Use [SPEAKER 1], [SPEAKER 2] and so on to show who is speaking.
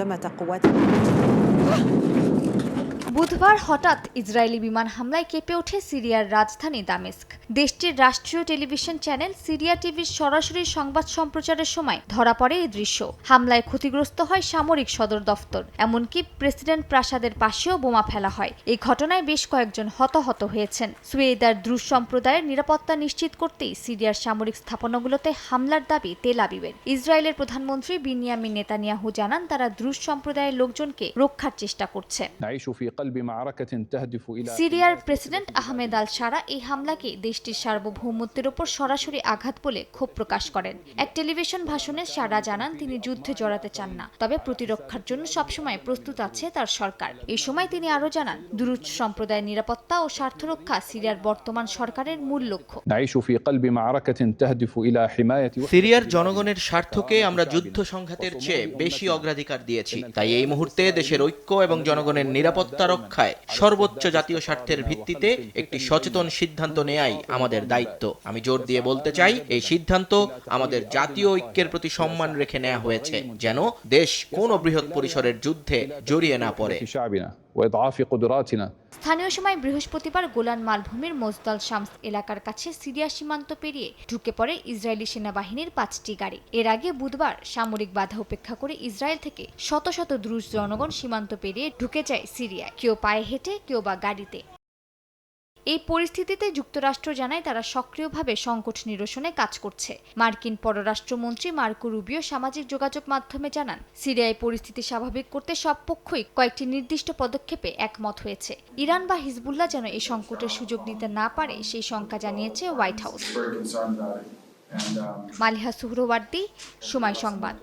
[SPEAKER 1] هاجمت قوات
[SPEAKER 2] বুধবার হঠাৎ ইসরায়েলি বিমান হামলায় কেঁপে ওঠে সিরিয়ার রাজধানী দামেস্ক দেশটির রাষ্ট্রীয় টেলিভিশন চ্যানেল সিরিয়া টিভির সরাসরি সংবাদ সম্প্রচারের সময় ধরা পড়ে এই দৃশ্য হামলায় ক্ষতিগ্রস্ত হয় সামরিক সদর দফতর এমনকি প্রেসিডেন্ট প্রাসাদের পাশেও বোমা ফেলা হয় এই ঘটনায় বেশ কয়েকজন হতাহত হয়েছেন সুয়েদার দ্রুজ সম্প্রদায়ের নিরাপত্তা নিশ্চিত করতেই সিরিয়ার সামরিক স্থাপনাগুলোতে হামলার দাবি তেল আবিবের ইসরায়েলের প্রধানমন্ত্রী বিনিয়ামিন নেতানিয়াহু জানান তারা দ্রুজ সম্প্রদায়ের লোকজনকে রক্ষার চেষ্টা করছে সিরিয়ার প্রেসিডেন্ট আহমেদ আল সারা এই হামলাকে দেশটির সার্বভৌমত্বের ওপর সরাসরি আঘাত বলে ক্ষোভ প্রকাশ করেন এক টেলিভিশন ভাষণে সারা জানান তিনি যুদ্ধে জড়াতে চান না তবে প্রতিরক্ষার জন্য সবসময় প্রস্তুত আছে তার সরকার এই সময় তিনি আরও জানান দুরুজ সম্প্রদায় নিরাপত্তা ও স্বার্থ রক্ষা সিরিয়ার বর্তমান সরকারের মূল লক্ষ্য
[SPEAKER 3] সিরিয়ার জনগণের স্বার্থকে আমরা যুদ্ধ সংঘাতের চেয়ে বেশি অগ্রাধিকার দিয়েছি তাই এই মুহূর্তে দেশের ঐক্য এবং জনগণের নিরাপত্তার রক্ষায় সর্বোচ্চ জাতীয় স্বার্থের ভিত্তিতে একটি সচেতন সিদ্ধান্ত নেয়াই আমাদের দায়িত্ব আমি জোর দিয়ে বলতে চাই এই সিদ্ধান্ত আমাদের জাতীয় ঐক্যের প্রতি সম্মান রেখে নেওয়া হয়েছে যেন দেশ কোনো বৃহৎ পরিসরের যুদ্ধে জড়িয়ে না পড়ে
[SPEAKER 2] স্থানীয় সময় বৃহস্পতিবার গোলান মালভূমির মজদাল শামস এলাকার কাছে সিরিয়া সীমান্ত পেরিয়ে ঢুকে পড়ে ইসরায়েলি সেনাবাহিনীর পাঁচটি গাড়ি এর আগে বুধবার সামরিক বাধা উপেক্ষা করে ইসরায়েল থেকে শত শত দ্রুশ জনগণ সীমান্ত পেরিয়ে ঢুকে যায় সিরিয়া কেউ পায়ে হেঁটে কেউ বা গাড়িতে এই পরিস্থিতিতে যুক্তরাষ্ট্র জানায় তারা সক্রিয়ভাবে সংকট নিরসনে কাজ করছে মার্কিন পররাষ্ট্রমন্ত্রী মার্কো রুবিও সামাজিক যোগাযোগ মাধ্যমে জানান সিরিয়ায় পরিস্থিতি স্বাভাবিক করতে সব পক্ষই কয়েকটি নির্দিষ্ট পদক্ষেপে একমত হয়েছে ইরান বা হিজবুল্লাহ যেন এই সংকটের সুযোগ নিতে না পারে সেই শঙ্কা জানিয়েছে হোয়াইট হাউস মালিহা সুহরওয়ার্দী সময় সংবাদ